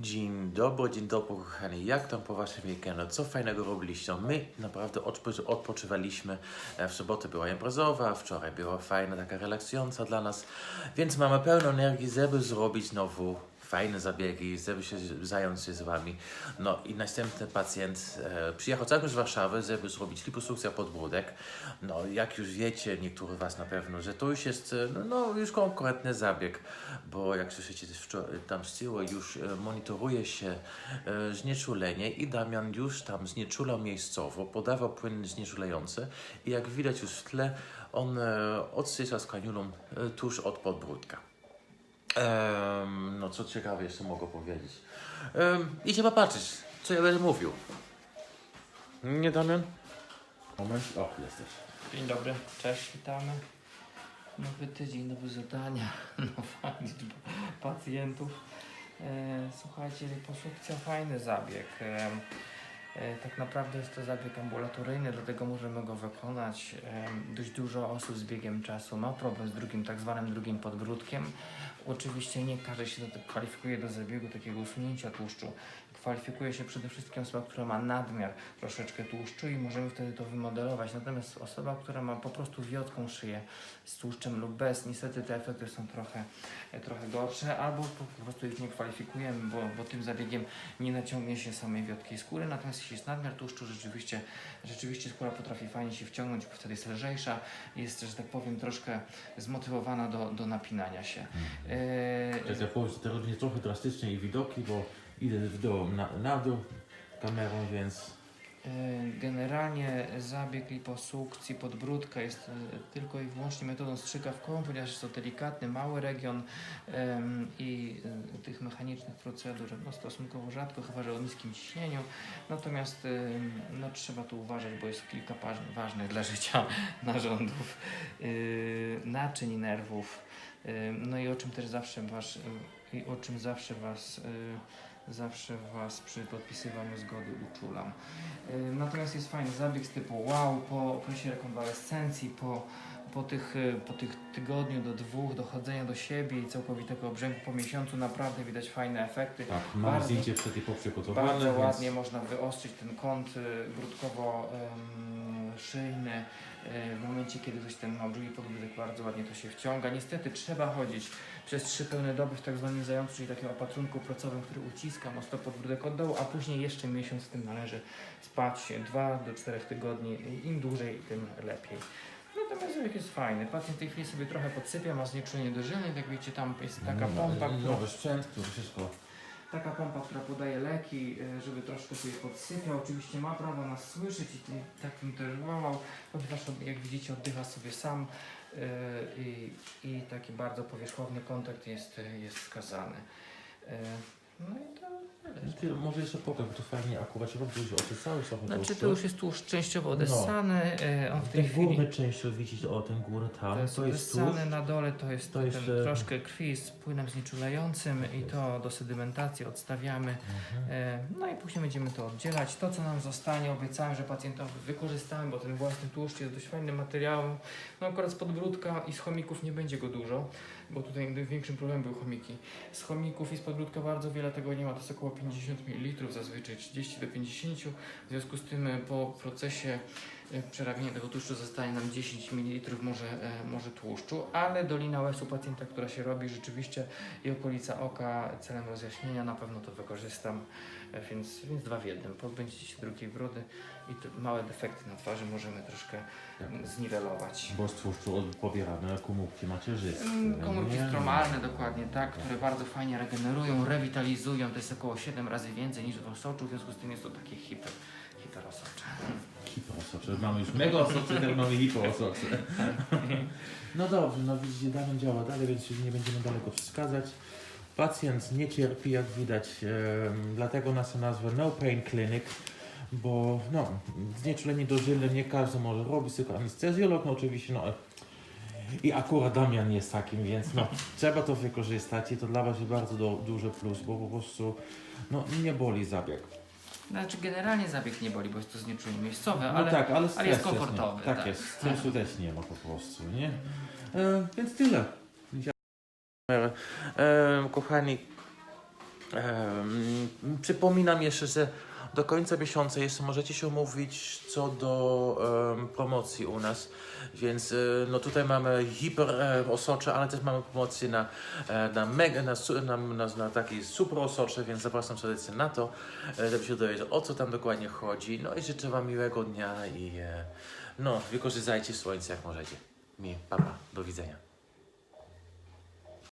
Dzień dobry, dzień dobry kochani. Jak tam po waszym weekendu? Co fajnego robiliście? No, My naprawdę odpo- odpoczywaliśmy. E, W sobotę była imprezowa, wczoraj była fajna, taka relaksująca dla nas. Więc mamy pełno energii, żeby zrobić znowu fajne zabiegi, żeby się zająć się z wami. No i następny pacjent e, przyjechał całkiem z Warszawy, żeby zrobić liposukcję podbródek. No jak już wiecie, niektórzy was na pewno, że to już jest e, no, no już konkretny zabieg, bo jak słyszycie tam z tyłu już e, monitoruje się e, znieczulenie i Damian już tam znieczulał miejscowo, podawał płyn znieczulający i jak widać już w tle, on e, odsysa z kaniulą e, tuż od podbródka. Em, no co ciekawe jeszcze mogę powiedzieć. Um, idzie popatrzeć, co ja będę mówił. Nie Damian? Moment, o jesteś. Dzień dobry, cześć, witamy. Nowy tydzień, nowe zadania, nowa liczba pacjentów. E, słuchajcie, liposukcja fajny zabieg. E, tak naprawdę jest to zabieg ambulatoryjny, dlatego możemy go wykonać. E, dość dużo osób z biegiem czasu ma problem z drugim, tak zwanym drugim podbródkiem. Oczywiście nie każdy się do tego kwalifikuje do zabiegu takiego usunięcia tłuszczu. Kwalifikuje się przede wszystkim osoba, która ma nadmiar troszeczkę tłuszczu i możemy wtedy to wymodelować. Natomiast osoba, która ma po prostu wiotką szyję z tłuszczem lub bez, niestety te efekty są trochę, e, trochę gorsze, albo po prostu ich nie kwalifikujemy, bo, bo tym zabiegiem nie naciągnie się samej wiotkiej skóry. Natomiast jeśli jest nadmiar tłuszczu, rzeczywiście, rzeczywiście skóra potrafi fajnie się wciągnąć, bo wtedy jest lżejsza, jest, że tak powiem, troszkę zmotywowana do, do napinania się. E, Jak ja powiem, to robię trochę drastycznie i widoki, bo idę w dół, na, na dół kamerą, więc Generalnie zabieg liposukcji podbródka jest e, tylko i wyłącznie metodą strzykawkową, ponieważ jest to delikatny, mały region i e, tych mechanicznych procedur no, stosunkowo rzadko, chyba że o niskim ciśnieniu. Natomiast no, trzeba tu uważać, bo jest kilka ważnych dla życia narządów, e, naczyń, nerwów. E, No i o czym też zawsze was, e, i o czym zawsze was e, zawsze Was przy podpisywaniu zgody uczulam. Y, Natomiast jest fajny zabieg z typu wow, po okresie rekonwalescencji, po, po, tych, y, po tych tygodniu do dwóch dochodzenia do siebie i całkowitego obrzęku po miesiącu naprawdę widać fajne efekty. tak, mam Bardzo- zdjęcie przed i po Bardzo więc ładnie można wyostrzyć ten kąt y, grudkowo-szyjny. Y, W momencie, kiedy coś ten ma drugi podbródek, bardzo ładnie to się wciąga. Niestety trzeba chodzić przez trzy pełne doby w tak zwanym zającu, czyli takim opatrunku procowym, który uciska mocno podbródek od dołu, a później jeszcze miesiąc z tym należy spać 2 do 4 tygodni. Im dłużej, tym lepiej. Natomiast zabieg jest fajny. Pacjent w tej chwili sobie trochę podsypia, ma znieczulenie dożylne. Jak widzicie, tam jest taka no, pompa, która nowy sprzęt, który wszystko Taka pompa, która podaje leki, y, żeby troszkę sobie podsypiał. Oczywiście ma prawo nas słyszeć i tak bym też wołał, ponieważ on, jak widzicie oddycha sobie sam y, i, i taki bardzo powierzchowny kontakt jest, y, jest wskazany. No i to tyle. Ty, może jeszcze powiem, to fajnie akurat się robi oczystały trochę Znaczy to już jest tłuszcz częściowo No. odessany, y, on w tej Ten chwili... górny część, widzisz, o ten tam, To jest to jest odessany tłuszcz. na dole, to jest, To jest, ten e, troszkę krwi z płynem znieczulającym i to do sedymentacji odstawiamy. Mhm. E, No i później będziemy to oddzielać. To, co nam zostanie, obiecałem, że pacjentowi wykorzystamy, bo ten własny tłuszcz jest dość fajnym materiałem. No akurat z podbródka i z chomików nie będzie go dużo, bo tutaj większym problemem były chomiki. Z chomików i z podbródka bardzo wiele tego nie ma, to jest około 50 ml, zazwyczaj 30 do 50. W związku z tym e, po procesie e, przerabiania tego tłuszczu zostaje nam 10 ml może, e, może tłuszczu, ale dolina łez u pacjenta, która się robi rzeczywiście i okolica oka celem rozjaśnienia na pewno to wykorzystam, e, więc, więc dwa w jednym. Pozbędziecie się drugiej brody i te małe defekty na twarzy możemy troszkę Tak. zniwelować. Bo z tłuszczu pobieramy komórki macierzyste. Mm, Komórki stromalne dokładnie tak, które bardzo fajnie regenerują, rewitalizują, to jest około 7 razy więcej niż w osoczu, w związku z tym jest to takie hiper, hiperosocze. Hipoosocze. Mamy już mega osocze, teraz mamy hipoosocze. No dobrze, no widzicie, Damian działa dalej, więc już nie będziemy daleko przeszkadzać. Pacjent nie cierpi, jak widać, dlatego nas nazwę No Pain Clinic, bo no, znieczulenie dożylne nie każdy może robić, tylko anestezjolog no oczywiście, no i akurat Damian jest takim, więc no, trzeba to wykorzystać i to dla Was jest bardzo do, duży plus, bo po prostu no, nie boli zabieg. Znaczy generalnie zabieg nie boli, bo jest to znieczulenie miejscowe, No ale, tak, ale, ale jest komfortowy. Tak, jest, stresu też nie ma po prostu, nie? E, więc tyle. E, e, kochani, Em, przypominam jeszcze, że do końca miesiąca jeszcze możecie się umówić co do em, promocji u nas, więc e, no tutaj mamy hiper e, osocze, ale też mamy promocję na, e, na, mega, na, na, na, na super osocze, więc zapraszam serdecznie na to, żeby się dowiedzieć o co tam dokładnie chodzi. No i życzę Wam miłego dnia i no wykorzystajcie słońce jak możecie. Mi, papa, do widzenia.